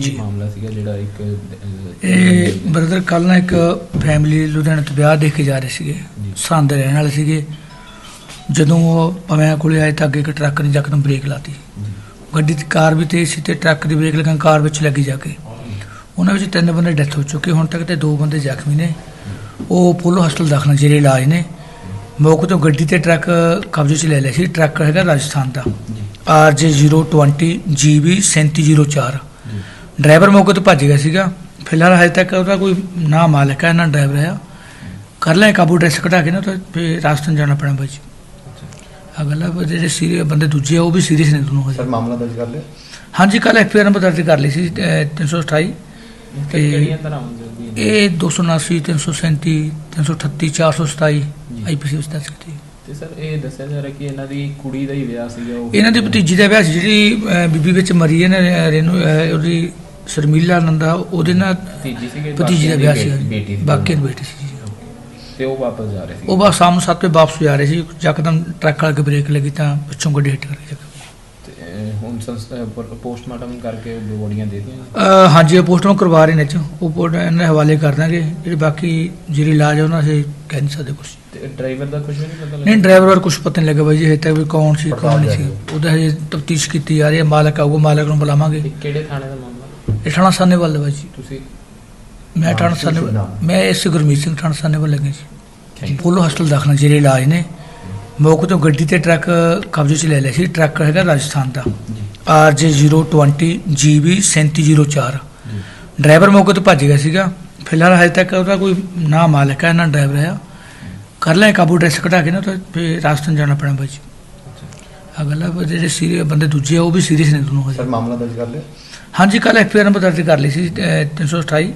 ਸੀਗਾ ਜਿਹੜਾ ਇੱਕ ਇਹ ਬ੍ਰਦਰ ਕੱਲ ਨਾ ਇੱਕ ਫੈਮਿਲੀ ਲੁਧਿਆਣਾ ਤੋਂ ਵਿਆਹ ਦੇਖ ਕੇ ਜਾ ਰਹੇ ਸੀਗੇ ਜੀ। ਸਰਹੰਦ ਦੇ ਰਹਿਣ ਵਾਲੇ ਸੀਗੇ। ਜਦੋਂ ਉਹ ਪਵਿਆਂ ਕੋਲੇ ਆਏ ਤਾਂ ਅੱਗੇ ਇੱਕ ਟਰੱਕ ਨੇ ਯਕਦਮ ਬ੍ਰੇਕ ਲਾਤੀ। ਗੱਡੀ ਦੀ ਕਾਰ ਵੀ ਤੇਜ਼ ਸੀ ਤੇ ਟਰੱਕ ਦੀ ਬ੍ਰੇਕ ਲੱਗਣ ਕਾਰ ਵਿੱਚ ਲੱਗੀ ਜਾ ਕੇ। ਉਹਨਾਂ ਵਿੱਚ ਤਿੰਨ ਬੰਦੇ ਡੈਥ ਹੋ ਚੁੱਕੇ। ਹੁਣ ਤੱਕ ਤੇ ਦੋ ਬੰਦੇ ਜ਼ਖਮੀ ਨੇ। ਉਹ ਪੋਲੋ ਹਸਪਤਾਲ ਦਾਖਲ ਜਿਹੜੇ ਇਲਾਜ ਨੇ। ਮੌਕੇ ਤੋਂ ਗੱਡੀ ਤੇ ਟਰੱਕ ਕਬਜ਼ੇ 'ਚ ਲੈ ਲਿਆ ਸੀ। ਟਰੱਕ ਹੈਗਾ ਰਾਜਸਥਾਨ ਦਾ। ਜੀ, RJ020 GB 3704 ਜੀ। ਡਰਾਈਵਰ ਮੌਕੇ ਤੋਂ ਭੱਜ ਗਿਆ ਸੀਗਾ। ਫਿਲਹਾਲ ਹਜੇ ਤੱਕ ਉਹਦਾ ਕੋਈ ਨਾ ਮਾਲਕ ਹੈ ਨਾ ਡਰਾਈਵਰ ਹੈ। ਕਰ ਲੈ ਕਾਬੂ ਡਰੈਸ ਕਢਾ ਕੇ ਨਾ ਤਾਂ ਫਿਰ ਰਾਜਸਥਾਨ ਜਾਣਾ ਪੈਣਾ ਬਾਈ ਜੀ। ਅਗਲਾ ਜਿਹੜੇ ਸੀਰੀਅਸ ਬੰਦੇ ਦੂਜੇ ਆ ਉਹ ਵੀ ਸੀਰੀਅਸ ਨੇ ਦੋਨੋਂ ਸਰ ਹਜੇ ਮਾਮਲਾ ਦਰਜ ਕਰ ਲਿਆ? ਹਾਂਜੀ ਕੱਲ ਐਫਆਰ ਨੰਬਰ ਦਰਜ ਕਰ ਲਈ ਸੀ ਅਹ, 328 ਕਿ- ਕਿਹੜੀਆਂ ਤਰ੍ਹਾਂ ਹੁੰਦੀਆਂ? ਨੇ? ਇਹ 279 337 338 427 ਜੀ। ਆਈਪੀਸੀ ਵਿੱਚ ਦੱਸ ਸਕਦੀ ਤੇ ਸਰ ਇਹ ਦੱਸਿਆ ਜਾ ਰਿਹਾ ਕਿ ਇਹਨਾਂ ਦੀ ਕੁੜੀ ਦਾ ਹੀ ਵਿਆਹ ਸੀਗਾ ਉਹ। ਇਹਨਾਂ ਦੀ ਭਤੀਜੀ ਦਾ ਵਿਆਹ ਸੀ ਜਿਹੜੀ ਅਹ, ਬੀਬੀ ਵਿੱਚ ਮਰੀ ਹੈ ਨਾ ਅਹ, ਰੇਨੂ ਅਹ, ਉਹਦੀ ਸ਼ਰਮੀਲਾ ਨੰਦਾ ਉਹਦੇ ਨਾਲ ਭਤੀਜੀ ਸੀਗੇ ਭਤੀਜੀ ਦਾ ਵਿਆਹ ਸੀ ਬਾਕੀ ਦੀ। ਬੇਟੀ ਸੀ ਜੀ। ਤੇ ਉਹ ਵਾਪਸ ਜਾ ਰਹੇ ਸੀ। ਉਹ ਬਸ ਸ਼ਾਮ ਨੂੰ ਸੱਤ ਵਜੇ ਵਾਪਸ ਜਾ ਰਹੇ ਸੀ ਯਕਦਮ ਟਰੱਕ ਵਾਲੇ ਕੇ ਬ੍ਰੇਕ ਲੱਗੀ ਤਾਂ ਪਿੱਛੋਂ ਗੱਡੀ ਹਿੱਟ ਕਰ ਗਈ ਹੁਣ ਪੋਸਟਮਾਰਟਮ ਕਰਕੇ ਉਹ ਬੋਡੀਆਂ ਦੇ ਦਿੱਤੀਆਂ। ਅਹ ਹਾਂਜੀ ਇਹ ਪੋਸਟਮਾਰਟਮ ਕਰਵਾ ਰਹੇ ਨੇ ਚ ਉਹ ਪੋਸਟ ਇਹਨਾਂ ਦੇ ਹਵਾਲੇ ਕਰ ਦਾਂਗੇ। ਜਿਹੜੇ ਬਾਕੀ ਜਿਹੜੀ ਇਲਾਜ ਹੈ ਉਹਨਾਂ ਸੇ ਕਹਿ ਨਹੀਂ ਸਕਦੇ ਕੁਝ ਡਰਾਈਵਰ ਦਾ ਕੁਝ ਵੀ ਨਹੀਂ ਪਤਾ ਨਹੀਂ ਡਰਾਈਵਰ ਬਾਰੇ ਕੁਝ ਪਤਾ ਨਹੀਂ ਲੱਗਾ ਬਾਈ ਜੀ ਹਜੇ ਤੱਕ ਵੀ ਕੌਣ ਸੀ ਕੌਣ ਨਹੀਂ ਸੀ। ਉਹਦਾ ਹਜੇ ਤਫਤੀਸ਼ ਕੀਤੀ ਜਾ ਰਹੀ ਹੈ। ਮਾਲਕ ਆਊਗਾ ਮਾਲਕ ਨੂੰ ਬੁਲਾਵਾਂਗੇ। ਕਿਹੜੇ ਥਾਣੇ ਦਾ ਮਾਮਲਾ? ਇਹ ਥਾਣਾ ਸਾਨੇ ਵਾਲਾ ਬਾਈ ਜੀ। ਤੁਸੀਂ? ਮੈਂ ਥਾਣਾ ਕੀ ਸਾਨੇ ਸੀ ਨਾਮ? ਮੈਂ ਇਸ ਗੁਰਮੀਤ ਸਿੰਘ ਥਾਣਾ ਸਾਨੇ ਵਾਲਾ ਲੱਗੇ ਜੀ। ਪੋਲੋ ਹਸਪਤਾਲ ਦਾਖਲ ਜਿਹੜੇ ਇਲਾਜ ਨੇ। ਮੌਕੇ ਤੋਂ ਗੱਡੀ ਤੇ ਟਰੱਕ ਕਬਜ਼ੇ 'ਚ ਲੈ ਲਿਆ ਸੀ। ਟਰੱਕ ਹੈਗਾ ਰਾਜਸਥਾਨ ਦਾ। ਜੀ RJ020 GB 3704 ਜੀ ਡਰਾਈਵਰ ਮੌਕੇ ਤੋਂ ਭੱਜ ਗਿਆ ਸੀਗਾ। ਫਿਲਹਾਲ ਹਜੇ ਤੱਕ ਉਹਦਾ ਕੋਈ ਨਾ ਮਾਲਕ ਹੈ ਨਾ ਡਰਾਈਵਰ ਹੈ। ਕਰ ਲੈ ਕਾਬੂ ਡਰੈਸ ਕਢਾ ਕੇ ਨਾ ਤਾਂ ਫਿਰ ਰਾਜਸਥਾਨ ਜਾਣਾ ਪੈਣਾ ਬਾਈ ਜੀ। ਅਗਲਾ ਜਿਹੜੇ ਸੀਰੀਅਸ ਬੰਦੇ ਦੂਜੇ ਆ ਉਹ ਵੀ ਸੀਰੀਅਸ ਨੇ ਦੋਨੋਂ ਸਰ ਹਜੇ ਮਾਮਲਾ ਦਰਜ ਕਰ ਲਿਆ? ਹਾਂਜੀ ਕੱਲ ਐਫਆਰ ਨੰਬਰ ਦਰਜ ਕਰ ਲਈ ਸੀ ਅਹ, 328 ਕਿ-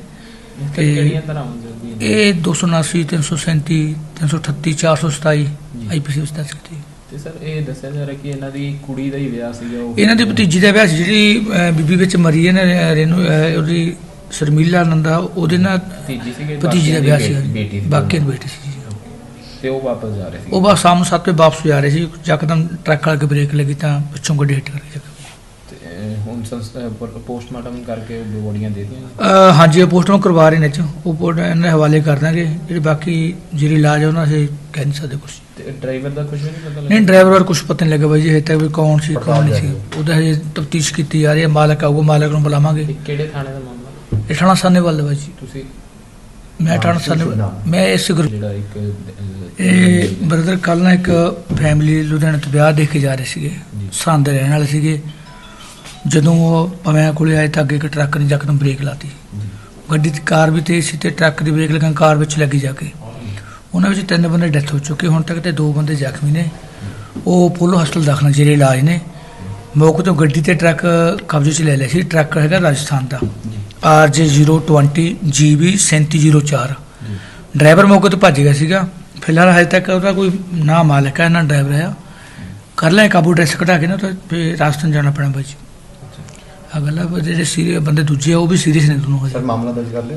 ਤੇ- ਕਿਹੜੀਆਂ ਤਰ੍ਹਾਂ ਹੁੰਦੀਆਂ ਨੇ? ਇਹ 279 337 338 427 ਜੀ। ਆਈਪੀਸੀ ਵਿੱਚ ਦੱਸ ਸਕਦੀ ਤੇ ਸਰ ਇਹ ਦੱਸਿਆ ਜਾ ਰਿਹਾ ਕਿ ਇਹਨਾਂ ਦੀ ਕੁੜੀ ਦਾ ਹੀ ਵਿਆਹ ਸੀਗਾ ਉਹ ਇਹਨਾਂ ਦੀ ਭਤੀਜੀ ਦਾ ਵਿਆਹ ਸੀ ਜਿਹੜੀ ਅਹ, ਬੀਬੀ ਵਿੱਚ ਮਰੀ ਹੈ ਨਾ ਅਹ, ਰੇਨੂ ਅਹ, ਉਹਦੀ ਸ਼ਰਮੀਲਾ ਨੰਦਾ ਉਹਦੇ ਨਾਲ ਭਤੀਜੀ ਸੀਗੇ ਭਤੀਜੀ ਦਾ ਵਿਆਹ ਸੀ ਬਾਕੀ ਦੀ ਬੇਟੀ ਸੀ ਜੀ। ਤੇ ਉਹ ਵਾਪਸ ਜਾ ਰਹੇ ਸੀ ਉਹ ਬਸ ਸ਼ਾਮ ਨੂੰ ਸੱਤ ਵਜੇ ਵਾਪਸ ਜਾ ਰਹੇ ਸੀ ਯਕਦਮ ਟਰੱਕ ਵਾਲੇ ਕੇ ਬ੍ਰੇਕ ਲੱਗੀ ਤਾਂ ਪਿੱਛੋਂ ਗੱਡੀ ਹਿੱਟ ਕਰ ਗਈ ਪੋਸਟਮਾਰਟਮ ਕਰਕੇ ਉਹ ਬੋਡੀਆਂ ਦੇ ਦਿੱਤੀਆਂ। ਹਾਂਜੀ ਇਹ ਪੋਸਟਮਾਰਟਮ ਕਰਵਾ ਰਹੇ ਨੇ ਚ ਉਹ ਪੋਸਟ ਇਹਨਾਂ ਦੇ ਹਵਾਲੇ ਕਰ ਦਾਂਗੇ। ਜਿਹੜੇ ਬਾਕੀ ਜਿਹੜੀ ਇਲਾਜ ਹੈ ਉਹਨਾਂ ਸੇ ਕਹਿ ਨਹੀਂ ਸਕਦੇ ਕੁਝ ਤੇ ਡਰਾਈਵਰ ਦਾ ਕੁਝ ਨਹੀਂ ਪਤਾ ਨਹੀਂ ਡਰਾਈਵਰ ਬਾਰੇ ਕੁਝ ਪਤਾ ਨਹੀਂ ਲੱਗਾ ਬਾਈ ਜੀ ਹਜੇ ਤੱਕ ਵੀ ਕੌਣ ਸੀ ਕੌਣ ਨਹੀਂ ਸੀ। ਉਹਦਾ ਹਜੇ ਤਫਤੀਸ਼ ਕੀਤੀ ਜਾ ਰਹੀ ਹੈ। ਮਾਲਕ ਆਊਗਾ ਮਾਲਕ ਨੂੰ ਬੁਲਾਵਾਂਗੇ। ਕਿਹੜੇ ਥਾਣੇ ਦਾ ਮਾਮਲਾ? ਇਹ ਥਾਣਾ ਸਾਨੇ ਵਾਲਾ ਬਾਈ ਜੀ। ਤੁਸੀਂ? ਮੈਂ ਕੀ ਸਾਨੇ? ਮੈਂ ਇਸ ਗੁਰ ਜਿਹੜਾ ਇੱਕ ਇਹ ਬ੍ਰਦਰ ਕੱਲ ਨਾ ਇੱਕ ਫੈਮਿਲੀ ਲੁਧਿਆਣਾ ਤੋਂ ਵਿਆਹ ਦੇਖ ਕੇ ਜਾ ਰਹੇ ਸੀਗੇ। ਸਰਹੰਦ ਦੇ ਰਹਿਣ ਵਾਲੇ ਸੀਗੇ। ਜਦੋਂ ਉਹ ਪਵਿਆਂ ਕੋਲੇ ਆਏ ਤਾਂ ਅੱਗੇ ਇੱਕ ਟਰੱਕ ਨੇ ਯਕਦਮ ਬ੍ਰੇਕ ਲਾਤੀ। ਗੱਡੀ ਦੀ ਕਾਰ ਵੀ ਤੇਜ਼ ਸੀ ਤੇ ਟਰੱਕ ਦੀ ਬ੍ਰੇਕ ਲੱਗਣ ਕਾਰ ਵਿੱਚ ਲੱਗੀ ਜਾ ਕੇ। ਉਹਨਾਂ ਵਿੱਚ ਤਿੰਨ ਬੰਦੇ ਡੈਥ ਹੋ ਚੁੱਕੇ ਹੁਣ ਤੱਕ ਤੇ ਦੋ ਬੰਦੇ ਜ਼ਖਮੀ ਨੇ। ਉਹ ਪੋਲੋ ਹਸਪਤਾਲ ਦਾਖਲ ਨੇ ਜਿਹੜੇ ਇਲਾਜ ਨੇ। ਮੌਕੇ ਤੋਂ ਗੱਡੀ ਤੇ ਟਰੱਕ ਕਬਜ਼ੇ 'ਚ ਲੈ ਲਿਆ ਸੀ। ਟਰੱਕ ਹੈਗਾ ਰਾਜਸਥਾਨ ਦਾ। ਜੀ RJ020 GB 3704 ਜੀ ਡਰਾਈਵਰ ਮੌਕੇ ਤੋਂ ਭੱਜ ਗਿਆ ਸੀਗਾ। ਫਿਲਹਾਲ ਹਜੇ ਤੱਕ ਉਹਦਾ ਕੋਈ ਨਾ ਮਾਲਕ ਹੈ, ਨਾ ਡਰਾਈਵਰ ਹੈ। ਕਰ ਲੈ ਕਾਬੂ ਡਰੈਸ ਘਟਾ ਕੇ ਨਾ ਤਾਂ ਫਿਰ ਰਾਜਸਥਾਨ ਜਾਣਾ ਪੈਣਾ ਬਾਈ ਜੀ। ਅਗਲਾ ਜਿਹੜੇ ਸੀਰੀਅਸ ਬੰਦੇ ਦੂਜੇ ਆ, ਉਹ ਵੀ ਸੀਰੀਅਸ ਨੇ ਦੋਨੋਂ ਹਜੇ। ਸਰ, ਮਾਮਲਾ ਦਰਜ ਕਰ ਲਿਆ?